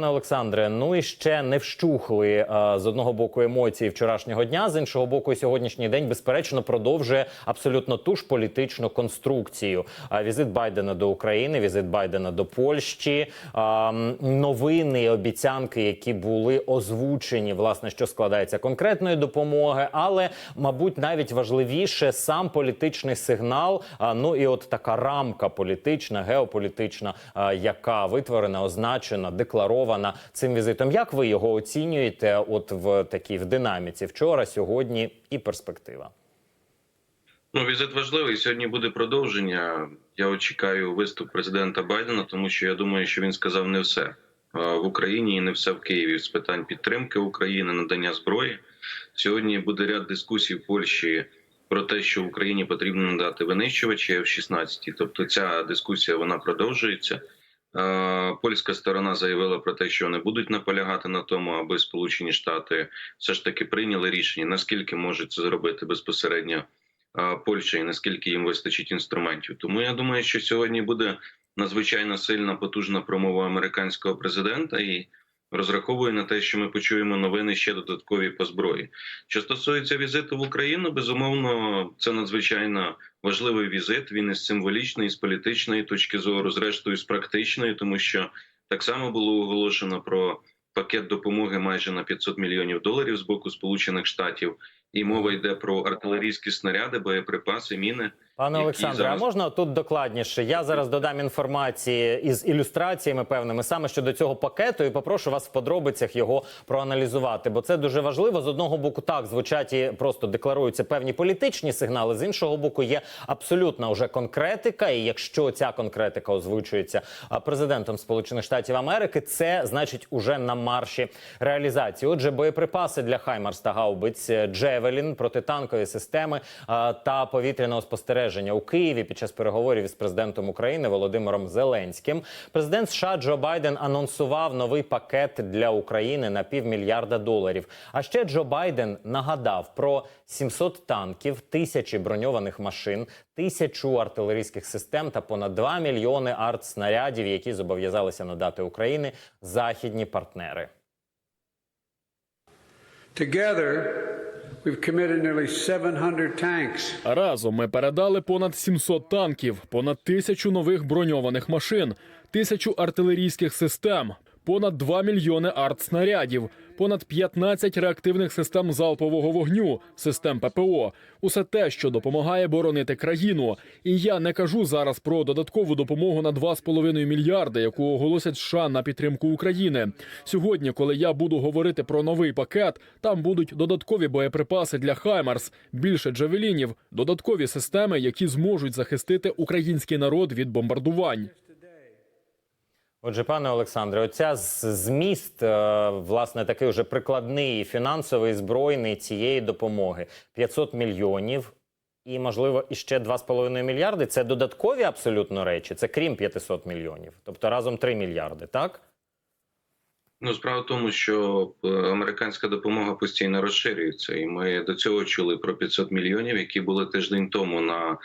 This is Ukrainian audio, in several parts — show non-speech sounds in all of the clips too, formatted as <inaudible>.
Пане Олександре, ну і ще не вщухли е, з одного боку емоції вчорашнього дня, з іншого боку, сьогоднішній день безперечно продовжує абсолютно ту ж політичну конструкцію. А візит Байдена до України, візит Байдена до Польщі, новини, обіцянки, які були озвучені, власне, що складається конкретної допомоги, але мабуть навіть важливіше сам політичний сигнал. А, ну і от така рамка політична, геополітична, яка витворена, означена, декларована цим візитом. Як ви його оцінюєте? От в такій в динаміці вчора, сьогодні і перспектива? Ну, візит важливий. Сьогодні буде продовження. Я чекаю виступ президента Байдена, тому що я думаю, що він сказав не все в Україні і не все в Києві з питань підтримки України, надання зброї. Сьогодні буде ряд дискусій в Польщі про те, що Україні потрібно надати винищувачі F-16. Тобто, ця дискусія вона продовжується. Е, Польська сторона заявила про те, що вони будуть наполягати на тому, аби Сполучені Штати все ж таки прийняли рішення, наскільки можуть це зробити безпосередньо е, Польща і наскільки їм вистачить інструментів. Тому я думаю, що сьогодні буде надзвичайно сильна потужна промова американського президента і розраховую на те, що ми почуємо новини ще додаткові по зброї. Що стосується візиту в Україну, безумовно, це надзвичайно важливий візит. Він із символічної, з політичної точки зору, зрештою з практичної, тому що так само було оголошено про пакет допомоги майже на 500 мільйонів доларів з боку Сполучених Штатів. І мова йде про артилерійські снаряди, боєприпаси, міни. Пане Олександре, зараз- а можна тут докладніше? Я зараз додам інформації із ілюстраціями певними саме щодо цього пакету, і попрошу вас в подробицях його проаналізувати. Бо це дуже важливо. З одного боку, так звучать і просто декларуються певні політичні сигнали. З іншого боку, є абсолютна вже конкретика. І якщо ця конкретика озвучується президентом Сполучених Штатів Америки, це значить уже на марші реалізації. Отже, боєприпаси для Хаймарс та гаубиць Джевелін, протитанкові системи та повітряного спостереження у Києві під час переговорів із президентом України Володимиром Зеленським. Президент США Джо Байден анонсував новий пакет для України на півмільярда доларів. А ще Джо Байден нагадав про 700 танків, тисячі броньованих машин, тисячу артилерійських систем та понад 2 мільйони артснарядів, які зобов'язалися надати Україні західні партнери. Together, Разом ми передали понад 700 танків, понад тисячу нових броньованих машин, тисячу артилерійських систем, понад 2 мільйони артснарядів, понад 15 реактивних систем залпового вогню, систем ППО. Усе те, що допомагає боронити країну. І я не кажу зараз про додаткову допомогу на 2,5 мільярди, яку оголосять США на підтримку України. Сьогодні, коли я буду говорити про новий пакет, там будуть додаткові боєприпаси для Хаймарс, більше джавелінів, додаткові системи, які зможуть захистити український народ від бомбардувань. Отже, пане Олександре, оця зміст, е, власне, такий вже прикладний фінансовий збройний цієї допомоги 500 мільйонів. І, можливо, іще 2,5 мільярди. Це додаткові абсолютно речі. Це крім 500 мільйонів. Тобто разом 3 мільярди, так? Ну, справа в тому, що е, американська допомога постійно розширюється, і ми до цього чули про 500 мільйонів, які були тиждень тому на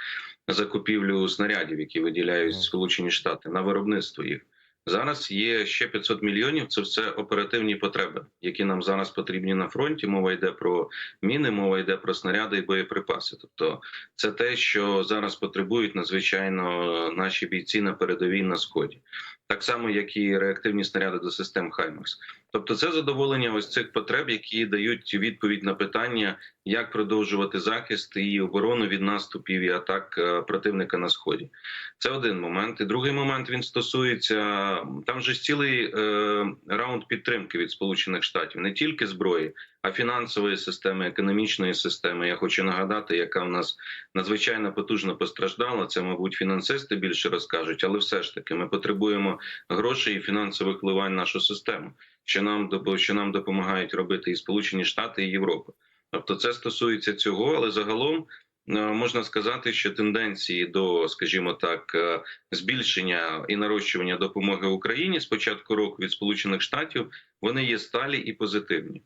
закупівлю снарядів, які виділяють Сполучені Штати на виробництво їх. Зараз є ще 500 мільйонів. Це все оперативні потреби, які нам зараз потрібні на фронті. Мова йде про міни, мова йде про снаряди і боєприпаси. Тобто, це те, що зараз потребують надзвичайно наші бійці на передовій на сході, так само як і реактивні снаряди до систем Хаймерс. Тобто, це задоволення ось цих потреб, які дають відповідь на питання, як продовжувати захист і оборону від наступів і атак е, противника на сході. Це один момент. І другий момент він стосується там же цілий е, раунд підтримки від Сполучених Штатів, не тільки зброї, а фінансової системи, економічної системи. Я хочу нагадати, яка в нас надзвичайно потужно постраждала. Це, мабуть, фінансисти більше розкажуть, але все ж таки ми потребуємо грошей і фінансових вливань в нашу систему, що нам що нам допомагають робити і Сполучені Штати, і Європа. Тобто, це стосується цього, але загалом. е, Можна сказати, що тенденції до, скажімо так, е, збільшення і нарощування допомоги Україні з початку року від Сполучених Штатів вони є сталі і позитивні.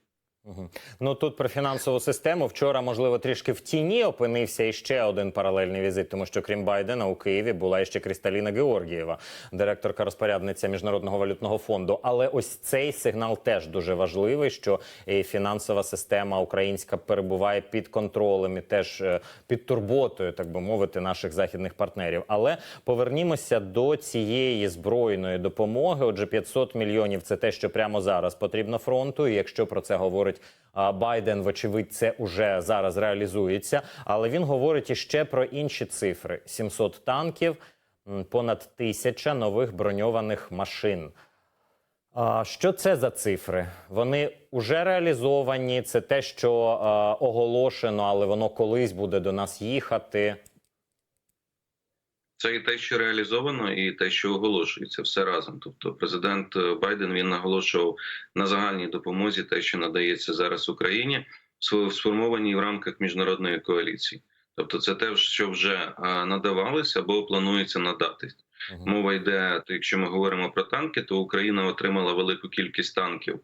Ну тут про фінансову систему вчора, можливо, трішки в тіні опинився і ще один паралельний візит, тому що крім Байдена у Києві була ще Крісталіна Георгієва, директорка розпорядниця міжнародного валютного фонду. Але ось цей сигнал теж дуже важливий, що фінансова система українська перебуває під контролем і теж е, під турботою, так би мовити, наших західних партнерів. Але повернімося до цієї збройної допомоги. Отже, 500 мільйонів це те, що прямо зараз потрібно фронту. І якщо про це говорить а, Байден, вочевидь, це уже зараз реалізується. Але він говорить іще про інші цифри: 700 танків, понад тисяча нових броньованих машин. Що це за цифри? Вони вже реалізовані. Це те, що оголошено, але воно колись буде до нас їхати. Це і те, що реалізовано, і те, що оголошується все разом. Тобто, президент е, Байден він наголошував на загальній допомозі, те, що надається зараз Україні, сформованій в рамках міжнародної коаліції. Тобто, це те, що вже е, надавалося або планується надатись. Мова йде, то якщо ми говоримо про танки, то Україна отримала велику кількість танків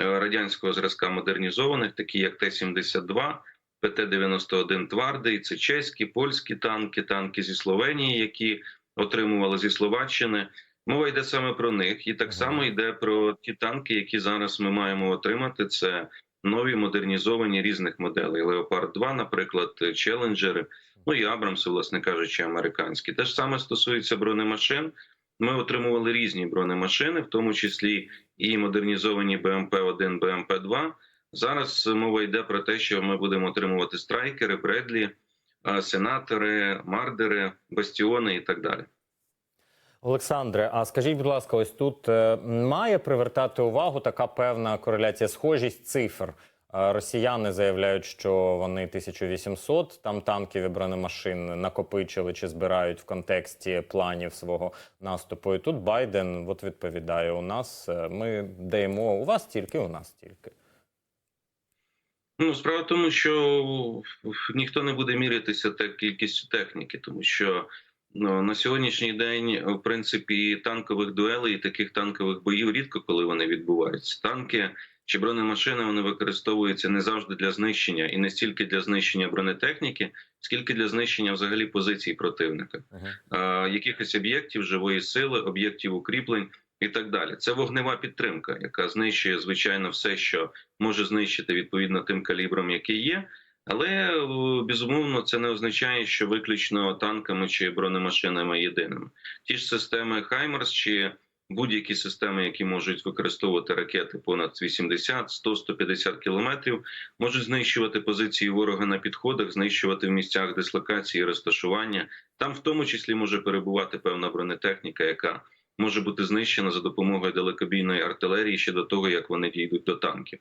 е, радянського зразка модернізованих, такі як Т-72, ПТ-91 «Твардий», це чеські, польські танки, танки зі Словенії, які отримували зі Словаччини. Мова йде саме про них, і так само йде про ті танки, які зараз ми маємо отримати. Це нові модернізовані різних моделей. Леопард 2 наприклад, Челенджери, ну і Абрамси, власне кажучи, американські. Те ж саме стосується бронемашин. Ми отримували різні бронемашини, в тому числі і модернізовані БМП-1, БМП-2. Зараз мова йде про те, що ми будемо отримувати страйкери, Бредлі, сенатори, мардери, бастіони і так далі. Олександре, а скажіть, будь ласка, ось тут е, має привертати увагу така певна кореляція, схожість цифр. Е, Росіяни заявляють, що вони 1800 там танків і бронемашин накопичили чи збирають в контексті планів свого наступу. І тут Байден от відповідає: у нас е, ми даємо у вас тільки, у нас тільки. Ну, справа в тому, що ніхто не буде мірятися так кількістю техніки, тому що ну, на сьогоднішній день, в принципі, танкових дуелей і таких танкових боїв рідко коли вони відбуваються. Танки чи бронемашини вони використовуються не завжди для знищення, і не стільки для знищення бронетехніки, скільки для знищення взагалі позицій противника. Мгм. е, якихось об'єктів живої сили, об'єктів укріплень і так далі. Це вогнева підтримка, яка знищує звичайно все, що може знищити відповідно тим калібром, який є. Але е, безумовно це не означає, що виключно танками чи бронемашинами єдиними. Ті ж системи Хаймерс чи будь-які системи, які можуть використовувати ракети понад 80, 100, 150 кілометрів, можуть знищувати позиції ворога на підходах, знищувати в місцях дислокації, розташування. Там в тому числі може перебувати певна бронетехніка, яка може бути знищена за допомогою далекобійної артилерії ще до того, як вони дійдуть до танків.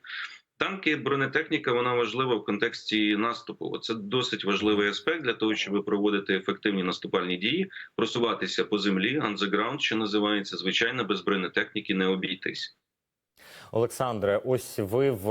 Танки, бронетехніка, вона важлива в контексті наступу. Це досить важливий аспект для того, щоб проводити ефективні наступальні дії, просуватися по землі, on що називається, звичайно, без бронетехніки не обійтись. Олександре, ось ви в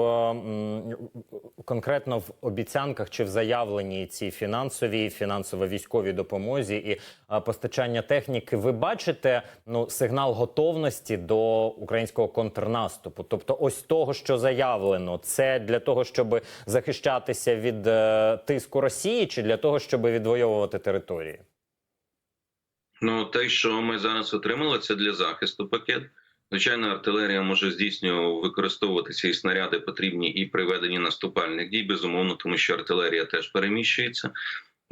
конкретно в обіцянках чи в заявленні цій фінансовій, фінансово-військовій допомозі і постачання техніки. Ви бачите ну сигнал готовності до українського контрнаступу? Тобто, ось того, що заявлено, це для того, щоб захищатися від е, тиску Росії, чи для того, щоб відвоювати території? Ну, те, що ми зараз отримали, це для захисту пакет. Звичайно, артилерія може здійснювати використовуватися і снаряди потрібні і при веденні наступальних дій, безумовно, тому що артилерія теж переміщується.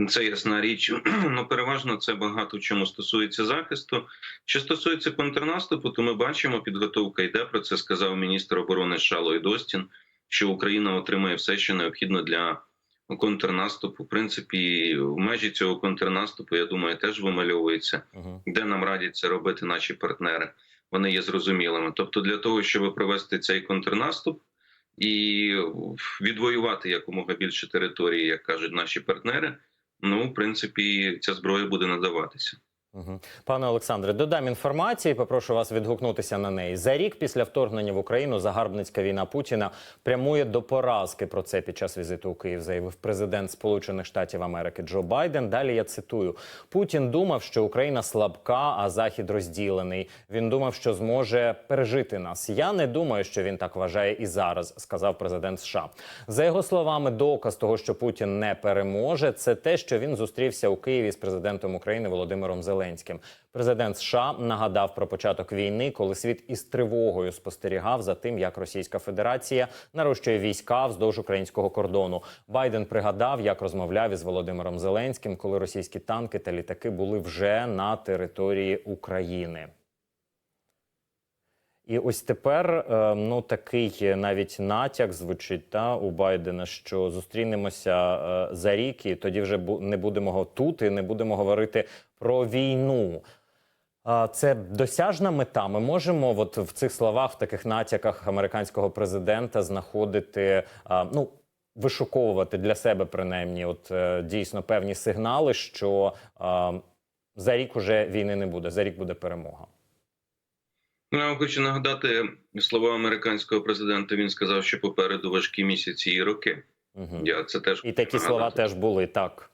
Це ясна річ. <clears throat> Ну переважно це багато в чому стосується захисту. Що стосується контрнаступу, то ми бачимо, підготовка йде. Про це сказав міністр оборони США Ллойд Остін, що Україна отримає все, що необхідно для контрнаступу. В принципі, в межі цього контрнаступу, я думаю, теж вимальовується де нам радять це робити наші партнери. Вони є зрозумілими. Тобто, для того, щоб провести цей контрнаступ і відвоювати якомога більше території, як кажуть наші партнери. Ну, в принципі, ця зброя буде надаватися. Пане Олександре, додам інформації. Попрошу вас відгукнутися на неї. За рік після вторгнення в Україну загарбницька війна Путіна прямує до поразки. Про це під час візиту у Київ заявив президент Сполучених Штатів Америки Джо Байден. Далі я цитую: Путін думав, що Україна слабка, а Захід розділений. Він думав, що зможе пережити нас. Я не думаю, що він так вважає і зараз, сказав президент США. За його словами, доказ того, що Путін не переможе, це те, що він зустрівся у Києві з президентом України Володимиром Зеленським. Президент США нагадав про початок війни, коли світ із тривогою спостерігав за тим, як Російська Федерація нарощує війська вздовж українського кордону. Байден пригадав, як розмовляв із Володимиром Зеленським, коли російські танки та літаки були вже на території України. І ось тепер е, ну такий навіть натяк звучить та у Байдена, що зустрінемося е, за рік, і тоді вже не будемо тут і не будемо говорити про війну. Це досяжна мета. Ми можемо, от в цих словах, в таких натяках американського президента, знаходити ну. Вишуковувати для себе принаймні, от е, дійсно певні сигнали, що а, за рік уже війни не буде, за рік буде перемога. Ну, Я вам хочу нагадати слова американського президента. Він сказав, що попереду важкі місяці і роки. Угу. Я це теж І такі хочу слова теж були так.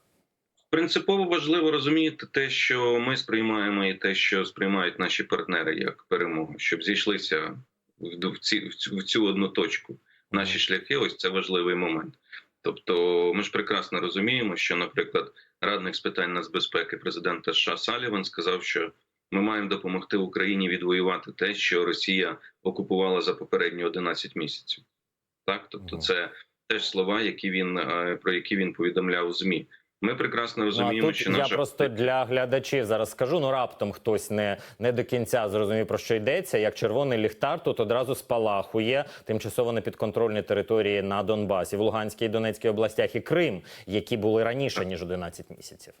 Принципово важливо розуміти те, що ми сприймаємо, і те, що сприймають наші партнери як перемогу, щоб зійшлися в в ці в цю, в цю одну точку. Наші шляхи, ось це важливий момент. Тобто, ми ж прекрасно розуміємо, що, наприклад, радник з питань нацбезпеки президента США Саліван сказав, що ми маємо допомогти Україні відвоювати те, що Росія окупувала за попередні 11 місяців. Так, тобто, це теж слова, які він е, про які він повідомляв у змі. Ми прекрасно Ну, а розуміємо, тут що я просто для глядачів зараз скажу. Ну раптом хтось не, не до кінця зрозумів про що йдеться. Як червоний ліхтар тут одразу спалахує тимчасово непідконтрольні території на Донбасі, в Луганській і Донецькій областях і Крим, які були раніше ніж 11 місяців.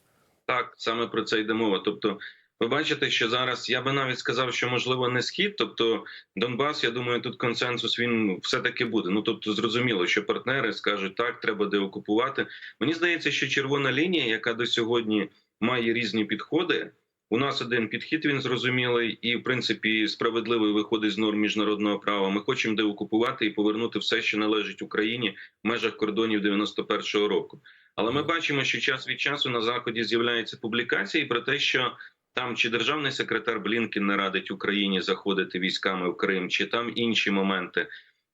Так, саме про це йде мова. Тобто, ви бачите, що зараз я би навіть сказав, що можливо не схід. Тобто, Донбас, я думаю, тут консенсус він все таки буде. Ну тобто, зрозуміло, що партнери скажуть так, треба деокупувати. Мені здається, що червона лінія, яка до сьогодні має різні підходи. У нас один підхід він зрозумілий і, в принципі, справедливий виходить з норм міжнародного права. Ми хочемо деокупувати і повернути все, що належить Україні в межах кордонів 91-го року. Але ми бачимо, що час від часу на заході з'являються публікації про те, що там чи державний секретар Блінкен не радить Україні заходити військами в Крим, чи там інші моменти.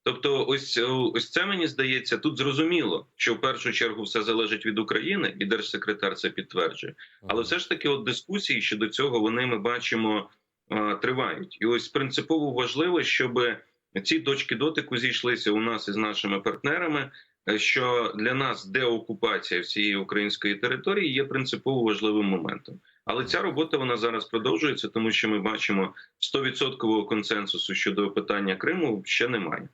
Тобто, ось ось це мені здається тут зрозуміло, що в першу чергу все залежить від України, і держсекретар це підтверджує. Але все ж таки, от дискусії щодо цього вони ми бачимо е, тривають, і ось принципово важливо, щоб ці точки дотику зійшлися у нас із нашими партнерами. е, Що для нас деокупація всієї української території є принципово важливим моментом, але ця робота вона зараз продовжується, тому що ми бачимо 100% консенсусу щодо питання Криму ще немає.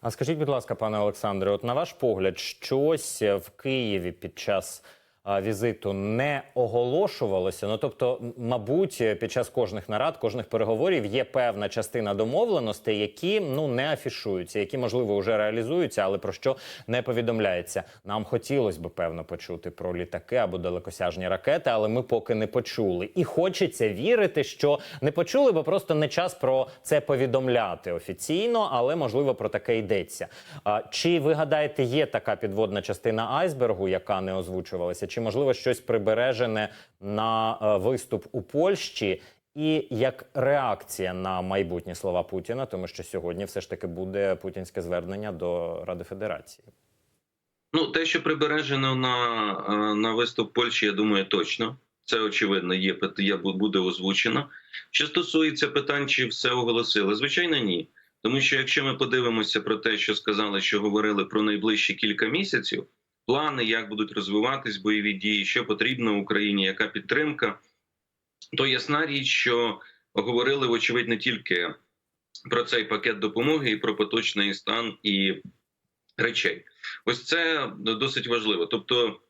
А скажіть, будь ласка, пане Олександре, от на ваш погляд, щось в Києві під час візиту не оголошувалося? Ну тобто, мабуть, під час кожних нарад, кожних переговорів є певна частина домовленостей, які ну не афішуються, які можливо вже реалізуються, але про що не повідомляється. Нам хотілося б певно почути про літаки або далекосяжні ракети, але ми поки не почули. І хочеться вірити, що не почули, бо просто не час про це повідомляти офіційно, але можливо про таке йдеться. Чи ви гадаєте, є така підводна частина айсбергу, яка не озвучувалася? Чи можливо щось прибережене на е, виступ у Польщі? І як реакція на майбутні слова Путіна, тому що сьогодні все ж таки буде путінське звернення до Ради Федерації. Ну, те, що прибережено на, е, на виступ Польщі, я думаю, точно. Це очевидно є, є буде озвучено. Що стосується питань, чи все оголосили, звичайно, ні. Тому що якщо ми подивимося про те, що сказали, що говорили про найближчі кілька місяців, плани, як будуть розвиватись бойові дії, що потрібно Україні, яка підтримка, то ясна річ, що говорили, вочевидь, не тільки про цей пакет допомоги і про поточний стан і речей. Ось це досить важливо. Тобто,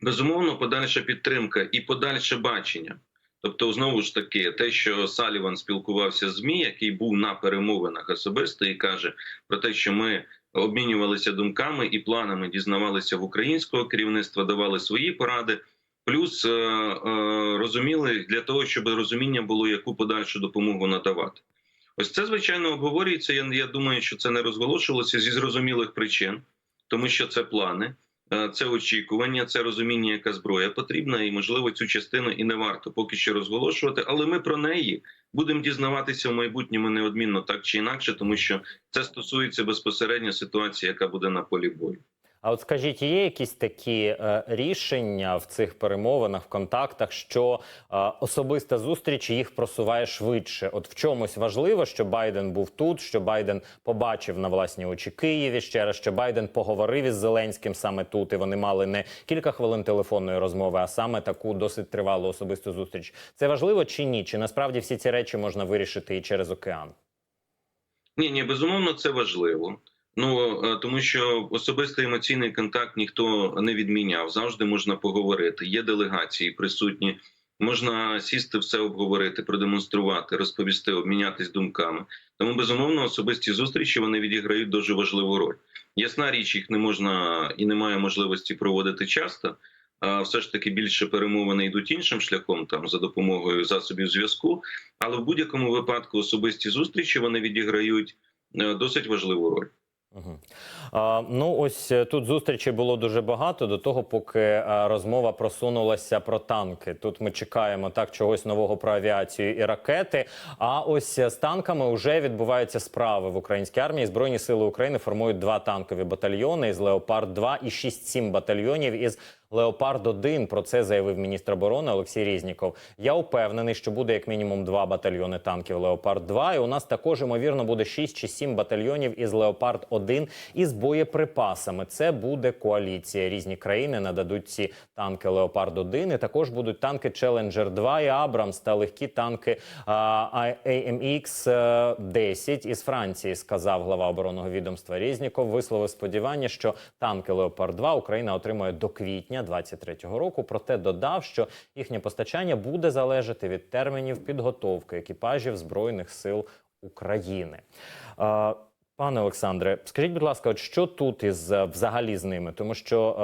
безумовно, подальша підтримка і подальше бачення. Тобто, знову ж таки, те, що Саліван спілкувався з ЗМІ, який був на перемовинах особисто, і каже про те, що ми обмінювалися думками і планами, дізнавалися в українського керівництва, давали свої поради. Плюс е, е, розуміли для того, щоб розуміння було, яку подальшу допомогу надавати. Ось це звичайно обговорюється. Я, я думаю, що це не розголошувалося зі зрозумілих причин, тому що це плани, це очікування, це розуміння, яка зброя потрібна, і можливо цю частину і не варто поки що розголошувати. Але ми про неї будемо дізнаватися в майбутньому неодмінно так чи інакше, тому що це стосується безпосередньо ситуації, яка буде на полі бою. А от скажіть, є якісь такі е, рішення в цих перемовинах, в контактах, що е, особиста зустріч їх просуває швидше? От в чомусь важливо, що Байден був тут, що Байден побачив на власні очі Києві ще раз, що Байден поговорив із Зеленським саме тут, і вони мали не кілька хвилин телефонної розмови, а саме таку досить тривалу особисту зустріч. Це важливо чи ні? Чи насправді всі ці речі можна вирішити і через океан? Ні, ні, безумовно, це важливо. Ну е, тому що особистий емоційний контакт ніхто не відміняв. Завжди можна поговорити. Є делегації присутні. Можна сісти, все обговорити, продемонструвати, розповісти, обмінятись думками. Тому безумовно особисті зустрічі вони відіграють дуже важливу роль. Ясна річ, їх не можна і немає можливості проводити часто. А все ж таки більше перемовини йдуть іншим шляхом, там за допомогою засобів зв'язку. Але в будь-якому випадку особисті зустрічі вони відіграють е, досить важливу роль. Ну ось е, тут зустрічей було дуже багато до того, поки розмова просунулася про танки. Тут ми чекаємо так чогось нового про авіацію і ракети. А ось е, з танками вже відбуваються справи в українській армії. Збройні сили України формують два танкові батальйони із Леопард 2 і 6-7 батальйонів із Леопард 1 Про це заявив міністр оборони Олексій Різніков. Я упевнений, що буде як мінімум два батальйони танків Леопард 2 І у нас також ймовірно буде 6 чи 7 батальйонів із Леопард 1 із боєприпасами. Це буде коаліція. Різні країни нададуть ці танки Леопард 1 І також будуть танки Челенджер 2 і Абрамс та легкі танки AMX 10 із Франції. Сказав глава оборонного відомства Різніков. Висловив сподівання, що танки Леопард 2 Україна отримає до квітня 23-го року. Проте додав, що їхнє постачання буде залежати від термінів підготовки екіпажів збройних сил України. Е, Пане Олександре, скажіть, будь ласка, от що тут із е, взагалі з ними? Тому що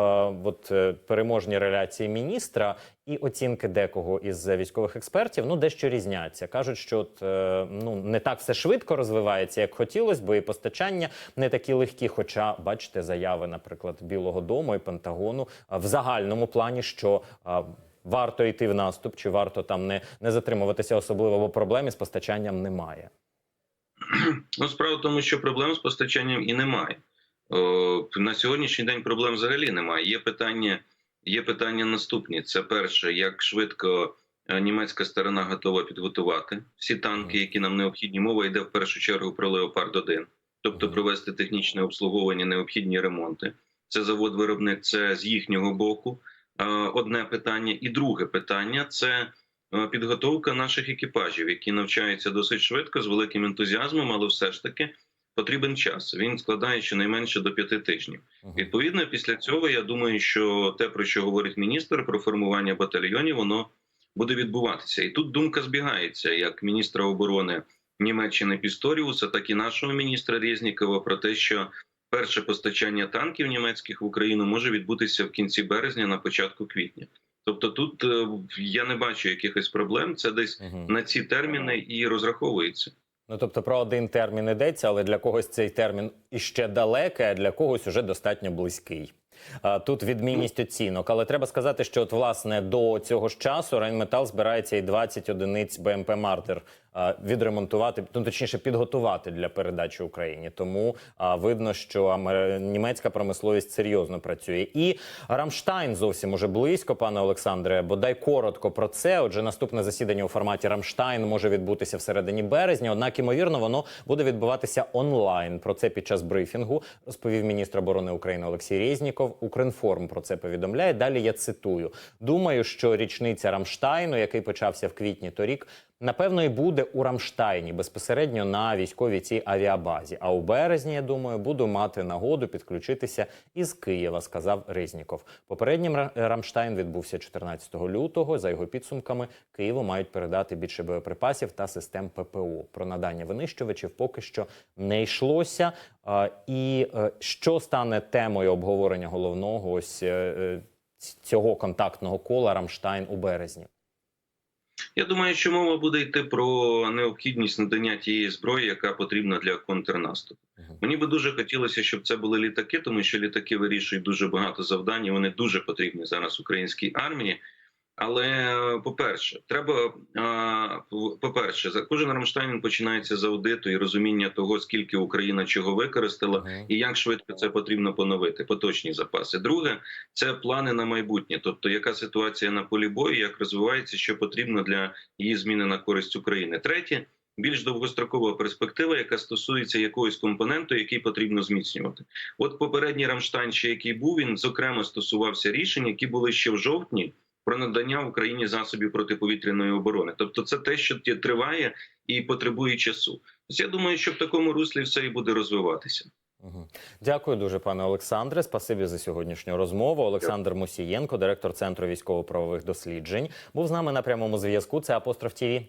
е, от е, переможні реляції міністра і оцінки декого із військових експертів ну дещо різняться. кажуть, що от, е, ну не так все швидко розвивається, як хотілося, бо і постачання не такі легкі. Хоча бачите заяви, наприклад, Білого Дому і Пентагону е, в загальному плані, що е, варто йти в наступ, чи варто там не, не затримуватися особливо, бо проблем із постачанням немає. <clears throat> Ну, справа в тому, що проблем з постачанням і немає. О, на сьогоднішній день проблем взагалі немає. Є питання, є питання наступні: це перше, як швидко е, німецька сторона готова підготувати всі танки, які нам необхідні. Мова йде в першу чергу про Леопард 1 тобто провести технічне обслуговування, необхідні ремонти. Це завод-виробник, це з їхнього боку. е, Одне питання, і друге питання це е, підготовка наших екіпажів, які навчаються досить швидко з великим ентузіазмом, але все ж таки потрібен час. Він складає щонайменше до п'яти тижнів. Відповідно, після цього я думаю, що те, про що говорить міністр, про формування батальйонів, воно буде відбуватися. І тут думка збігається як міністра оборони Німеччини Пісторіуса, так і нашого міністра Резнікова про те, що перше постачання танків німецьких в Україну може відбутися в кінці березня, на початку квітня. Тобто, тут е, я не бачу якихось проблем. Це десь угу. на ці терміни і розраховується. Ну тобто про один термін йдеться, але для когось цей термін іще далекий, а для когось уже достатньо близький. Тут відмінність оцінок, але треба сказати, що от власне до цього ж часу Рейнметал збирається і 20 одиниць БМП Мартер відремонтувати, ну точніше підготувати для передачі Україні. Тому видно, що німецька промисловість серйозно працює. І Рамштайн зовсім уже близько, пане Олександре. Бодай коротко про це. Отже, наступне засідання у форматі Рамштайн може відбутися всередині березня. Однак, ймовірно, воно буде відбуватися онлайн. Про це під час брифінгу розповів міністр оборони України Олексій Резніков. Укрінформ про це повідомляє. Далі я цитую: думаю, що річниця Рамштайну, який почався в квітні торік. Напевно, і буде у Рамштайні безпосередньо на військовій цій авіабазі. А у березні, я думаю, буду мати нагоду підключитися із Києва, сказав Резніков. Попереднім Рамштайн відбувся 14 лютого. За його підсумками, Києву мають передати більше боєприпасів та систем ППО. Про надання винищувачів поки що не йшлося. І е, що стане темою обговорення головного ось е, е, цього контактного кола Рамштайн у березні? Я думаю, що мова буде йти про необхідність надання тієї зброї, яка потрібна для контрнаступу. Мені би дуже хотілося, щоб це були літаки, тому що літаки вирішують дуже багато завдань. і Вони дуже потрібні зараз українській армії. Але е, по-перше, треба по-перше, за кожен Рамштайн починається з аудиту і розуміння того, скільки Україна чого використала, і як швидко це потрібно поновити, поточні запаси. Друге, це плани на майбутнє, тобто яка ситуація на полі бою, як розвивається, що потрібно для її зміни на користь України. Третє. Більш довгострокова перспектива, яка стосується якогось компоненту, який потрібно зміцнювати. От попередній Рамштайн, ще який був, він зокрема стосувався рішень, які були ще в жовтні про надання Україні засобів протиповітряної оборони. Тобто, це те, що триває і потребує часу. Тобто, я думаю, що в такому руслі все і буде розвиватися. Дякую дуже, пане Олександре. Спасибі за сьогоднішню розмову. Олександр Мусієнко, директор центру військово-правових досліджень, був з нами на прямому зв'язку. Це апостроф ТІВІ.